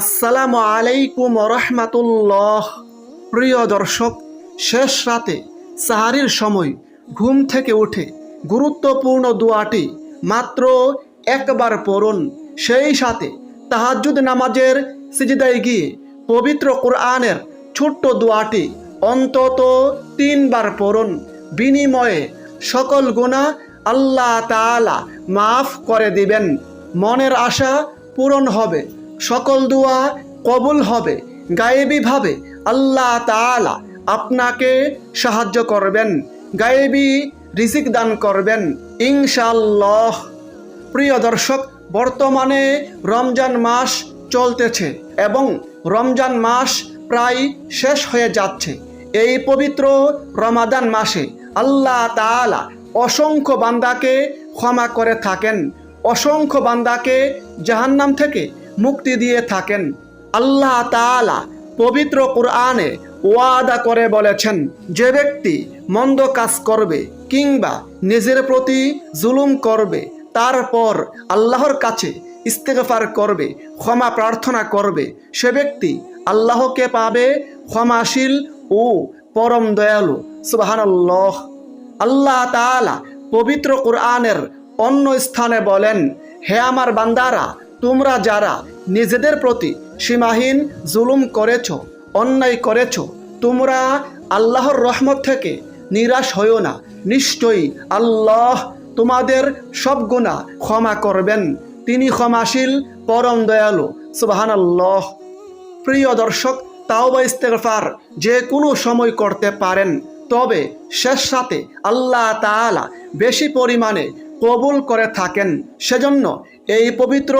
আসসালামু আলাইকুম রহমাতুল্লাহ। প্রিয় দর্শক, শেষ রাতে সাহারির সময় ঘুম থেকে উঠে গুরুত্বপূর্ণ দোয়াটি মাত্র একবার পড়ুন। সেই সাথে তাহাজ্জুদ নামাজের সিজদায় গিয়ে পবিত্র কোরআনের ছোট্ট দোয়াটি অন্তত তিনবার পড়ুন। বিনিময়ে সকল গুণা আল্লাহ তাআলা মাফ করে দিবেন। মনের আশা পূরণ হবে। সকল দোয়া কবুল হবে গায়েবীভাবে আল্লাহ তাআলা আপনাকে সাহায্য করবেন, গায়েবী রিজিক দান করবেন। ইনশাল্লাহ প্রিয় দর্শক, বর্তমানে রমজান মাস চলতেছে এবং রমজান মাস প্রায় শেষ হয়ে যাচ্ছে। এই পবিত্র রমাদান মাসে আল্লাহ তাআলা অসংখ্য বান্দাকে ক্ষমা করে থাকেন, অসংখ্য বান্দাকে জাহান্নাম থেকে মুক্তি দিয়ে থাকেন। আল্লাহ তাআলা পবিত্র কোরআনে ওয়াদা করে বলেছেন, যে ব্যক্তি মন্দ কাজ করবে কিংবা নিজের প্রতি জুলুম করবে, তারপর আল্লাহর কাছে ইস্তেগফার করবে, ক্ষমা প্রার্থনা করবে, সে ব্যক্তি আল্লাহকে পাবে ক্ষমাশীল ও পরম দয়ালু। সুবহানাল্লাহ। আল্লাহ তাআলা পবিত্র কোরআনের অন্য স্থানে বলেন, হে আমার বান্দারা তোমরা যারা নিজেদের প্রতি সীমাহীন জুলুম করেছ, অন্যায় করেছ, তোমরা আল্লাহর রহমত থেকে নিরাশ হইও না। নিশ্চয়ই আল্লাহ তোমাদের সব গুণা ক্ষমা করবেন। তিনি ক্ষমাশীল, পরম দয়ালু। সুবাহান আল্লাহ প্রিয় দর্শক তাওবা ইস্তেগফার যে কোনো সময় করতে পারেন। তবে শেষ সাথে আল্লাহ তাআলা বেশি পরিমাণে কবুল করে থাকেন। সেজন্য এই পবিত্র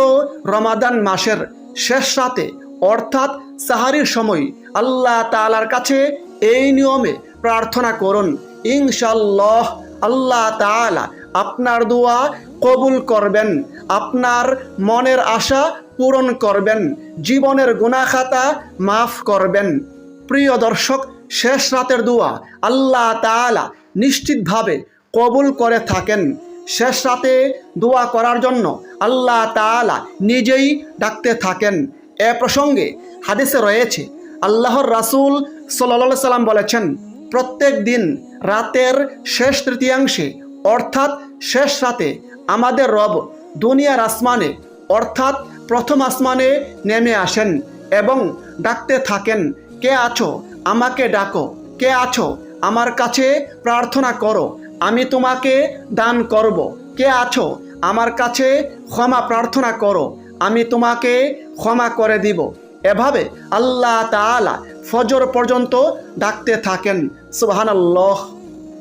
রমাদান মাসের শেষ রাতে, অর্থাৎ সাহারির সময়, আল্লাহ তাআলার কাছে এই নিয়মে প্রার্থনা করুন ইনশাল্লাহ আল্লাহ তাআলা আপনার দোয়া কবুল করবেন, আপনার মনের আশা পূরণ করবেন, জীবনের গুণাখাতা মাফ করবেন। প্রিয় দর্শক, শেষ রাতের দোয়া আল্লাহ তাআলা নিশ্চিতভাবে কবুল করে থাকেন। শেষ রাতে দোয়া করার জন্য আল্লাহ তাআলা নিজেই ডাকতে থাকেন। এ প্রসঙ্গে হাদিসে রয়েছে, আল্লাহর রাসূল সাল্লাল্লাহু সাল্লাম বলেছেন, প্রত্যেক দিন রাতের শেষ তৃতীয়াংশে, অর্থাৎ শেষ রাতে আমাদের রব দুনিয়ার আসমানে, অর্থাৎ প্রথম আসমানে নেমে আসেন এবং ডাকতে থাকেন, কে আছো? আমাকে ডাকো। কে আছো? আমার কাছে প্রার্থনা করো। আমি তোমাকে দান করব। কে আছো? আমার কাছে ক্ষমা প্রার্থনা করো। আমি তোমাকে ক্ষমা করে দিব। এভাবে আল্লাহ তাআলা ফজর পর্যন্ত ডাকতে থাকেন। সুবহানাল্লাহ।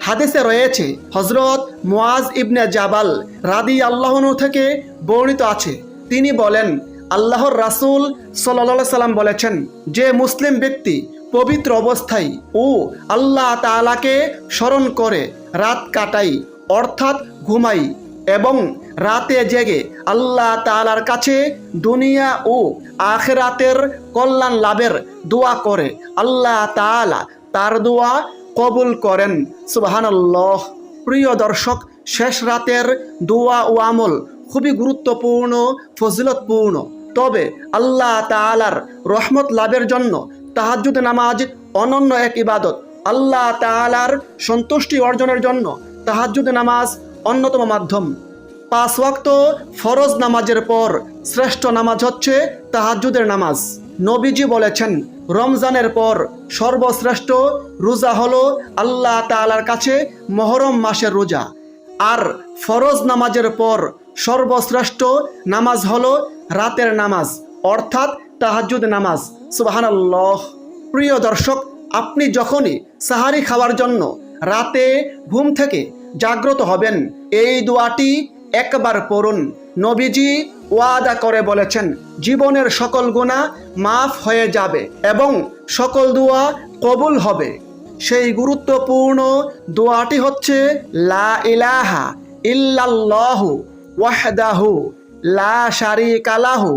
হাদিসে রয়েছে হজরত মুয়াজ ইবনে জাবাল রাদি আল্লাহনু থেকে বর্ণিত আছে। তিনি বলেন, আল্লাহর রাসূল সাল্লাল্লাহু সাল্লাম বলেছেন, যে মুসলিম ব্যক্তি পবিত্র অবস্থায় ও আল্লাহ তাআলাকে স্মরণ করে, রাত কাটাই, অর্থাৎ ঘুমাই এবং রাতে জেগে আল্লাহ তাআলার কাছে দুনিয়া ও আখেরাতের কল্যাণ লাভের দোয়া করে। আল্লাহ তাআলা তার দোয়া কবুল করেন। সুবহানাল্লাহ। প্রিয় দর্শক, শেষ রাতের দোয়া ও আমল খুবই গুরুত্বপূর্ণ, ফজিলতপূর্ণ। তবে আল্লাহ তাআলার রহমত লাভের জন্য তাহাজ্জুদ নামাজ অনন্য এক ইবাদত। আল্লাহ তাআলার সন্তুষ্টি অর্জনের জন্য তাহাজ্জুদ নামাজ অন্যতম মাধ্যম। পাঁচ ওয়াক্ত ফরজ নামাজের পর শ্রেষ্ঠ নামাজ হচ্ছে তাহাজ্জুদের নামাজ। নবীজি বলেছেন, রমজানের পর সর্বশ্রেষ্ঠ রোজা হলো আল্লাহ তাআলার কাছে মহরম মাসের রোজা। আর ফরজ নামাজের পর সর্বশ্রেষ্ঠ নামাজ হলো রাতের নামাজ, অর্থাৎ তাহাজ্জুদ নামাজ। সুবহানাল্লাহ। প্রিয় দর্শক, আপনি যখনই সাহারি খাওয়ার জন্য রাতে ঘুম থেকে জাগ্রত হবেন, এই দোয়াটি একবার পড়ুন। নবীজি ওয়াদা করে বলেছেন, জীবনের সকল গুণা মাফ হয়ে যাবে এবং সকল দোয়া কবুল হবে। সেই গুরুত্বপূর্ণ দোয়াটি হচ্ছে, লা ইলাহা ইল্লাল্লাহু ওয়াহদাহু, লা শারিকা লাহু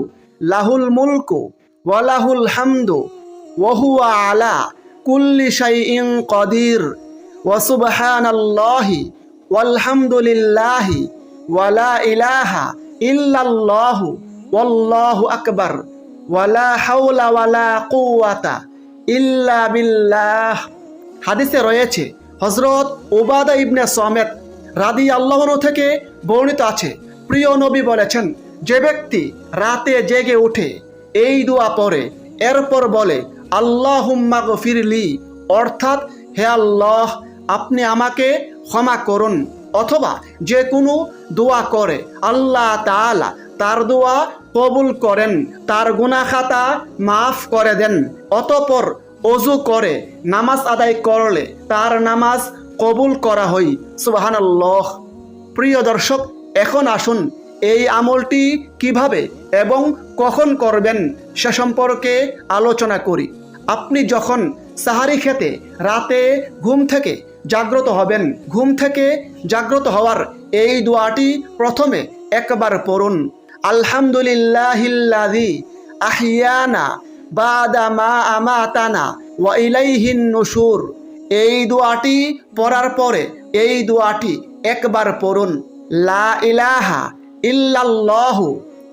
লাহুল মুলকু ওয়ালাহুল হামদু ওয়াহুয়া আলা কুল্লি শাইইন কদির ওয়া সুবহানাল্লাহি ওয়ালহামদুলিল্লাহি ওয়ালা ইলাহা ইল্লাল্লাহু ওয়াল্লাহু আকবার ওয়ালা হাওলা ওয়ালা কুওয়াতা ইল্লা বিল্লাহ। হাদিসে রয়েছে হজরত ওবাদা ইবনে সমেত রাদি আল্লাহন থেকে বর্ণিত আছে। প্রিয় নবী বলেছেন যে ব্যক্তি রাতে জেগে ওঠে এই দোয়া পড়ে, এরপর বলে আল্লাহ ফিরলি অর্থাৎ, হে আল্লাহ, আপনি আমাকে ক্ষমা করুন। অথবা যে কোনো দোয়া করে, আল্লাহ তাআলা তার দোয়া কবুল করেন, তার গুনাখাতা মাফ করে দেন। অতপর অজু করে, নামাজ আদায় করলে তার নামাজ কবুল করা হয়। সুবাহানাল্লাহ। প্রিয় দর্শক, এখন আসুন এই আমলটি কীভাবে এবং কখন করবেন সে সম্পর্কে আলোচনা করি। আপনি যখন সাহারি খেতে রাতে ঘুম থেকে জাগ্রত হবেন, ঘুম থেকে জাগ্রত হওয়ার এই দোয়াটি প্রথমে একবার পড়ুন। আলহামদুলিল্লাহিল্লাযী আহিয়ানা বাদা আমাতানা ওয়া নুশুর। এই দোয়াটি পড়ার পরে এই দোয়াটি একবার পড়ুন। লা ইলাহা ইল্লাল্লাহু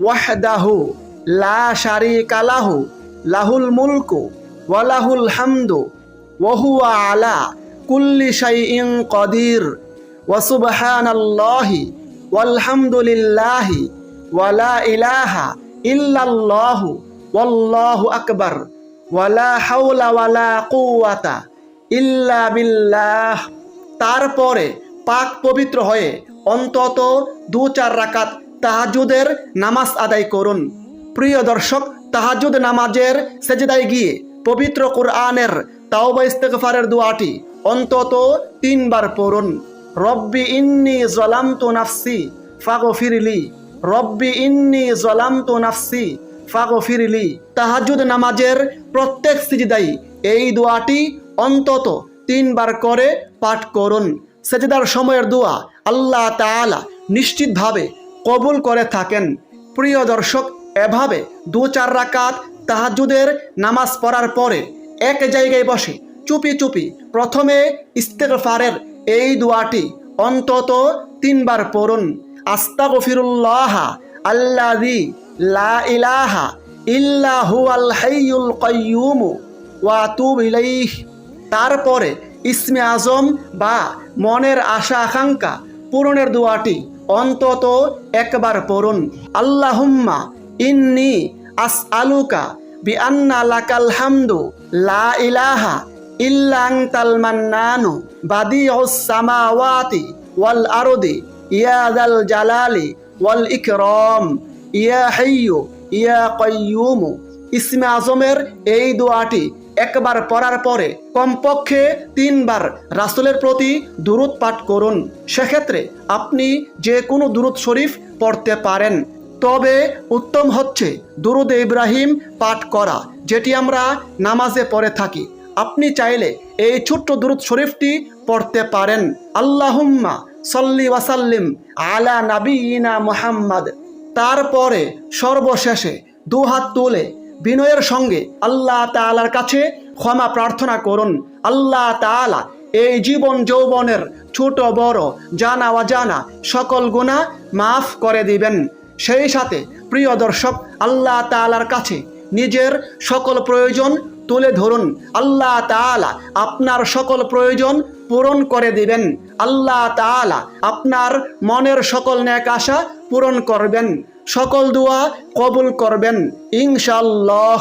ওয়াহদাহু, লা শারিকা লাহু, লাহুল মুলকু ওয়া লাহুল হামদু ওয়া হুয়া আলা কুল্লি শাইইন কদির। ওয়া সুবহানাল্লাহি ওয়ালহামদুলিল্লাহি ওয়া লা ইলাহা ইল্লাল্লাহু ওয়াল্লাহু আকবার। ওয়ালা হাওলা ওয়ালা কুওয়াতা ইল্লা বিল্লাহ। তারপরে পাক পবিত্র হয়ে অন্তত দু চার রাকাত তাহাজুদের নামাজ আদায় করুন। প্রিয় দর্শক তাহাজুদ নামাজের সেজদায় গিয়ে পবিত্র কোরআনের তাওবা ইস্তেগফারের দোয়াটি অন্তত তিনবার পড়ুন। রব্বি ইন্নি জলামতু নাফসি ফাগো ফিরিলি রব্বি ইন্নি জলামতু নাফসি ফাগো ফিরিলি তাহাজুদ নামাজের প্রত্যেক সিজদাই এই দোয়াটি অন্তত তিনবার করে পাঠ করুন। সেজদার সময়ের দোয়া আল্লাহ তাআলা নিশ্চিতভাবে কবুল করে থাকেন। প্রিয় দর্শক, এভাবে দু চার রাকাত তাহাজুদের নামাজ পড়ার পরে এক জায়গায় বসে চুপি চুপি প্রথমে ইস্তেগফারের এই দোয়াটি অন্তত তিনবার পড়ুন। আস্তাগফিরুল্লাহ আল্লাযী লা ইলাহা ইল্লা হুয়াল হাইয়ুল কাইয়্যুম ওয়া আতুবু তারপরে ইসমে আজম বা মনের আশা আকাঙ্ক্ষা পূরণের দোয়াটি অন্তত একবার পড়ুন। আল্লাহুম্মা ইন্নি আস আলুকা বি আন্না লাকাল হামদু, লা ইলাহা ইল্লাং আনতাল মান্নানু, বাদিউস সামাওয়াতি ওয়াল আরদি, ইয়া যাল জালালি ওয়াল ইকরাম, ইয়া হাইয়ু, ইয়া কাইয়্যুম ইসমে আজমের এই দোয়াটি একবার পড়ার পরে কমপক্ষে তিনবার রাসুলের প্রতি দুরুদ পাঠ করুন। সেক্ষেত্রে আপনি যে কোনো দুরুদ শরীফ পড়তে পারেন। তবে উত্তম হচ্ছে দুরুদ ইব্রাহিম পাঠ করা, যেটি আমরা নামাজে পড়ে থাকি। আপনি চাইলে এই ছোট্ট দুরুদ শরীফটি পড়তে পারেন। আল্লাহুম্মা সল্লি ওয়াসাল্লিম আলা নাবিয়িনা মুহাম্মদ। তারপরে সর্বশেষে দুহাত তুলে বিনয়ের সঙ্গে আল্লাহ তাআলার কাছে ক্ষমা প্রার্থনা করুন। আল্লাহ তাআলা এই জীবন যৌবনের ছোট বড় জানা অজানা সকল গুণা মাফ করে দিবেন। সেই সাথে প্রিয় দর্শক, আল্লাহ তাআলার কাছে নিজের সকল প্রয়োজন তুলে ধরুন। আল্লাহ তাআলা আপনার সকল প্রয়োজন পূরণ করে দিবেন। আল্লাহ তাআলা আপনার মনের সকল ন্যাক আশা পূরণ করবেন। সকল দোয়া কবুল করবেন ইনশাল্লাহ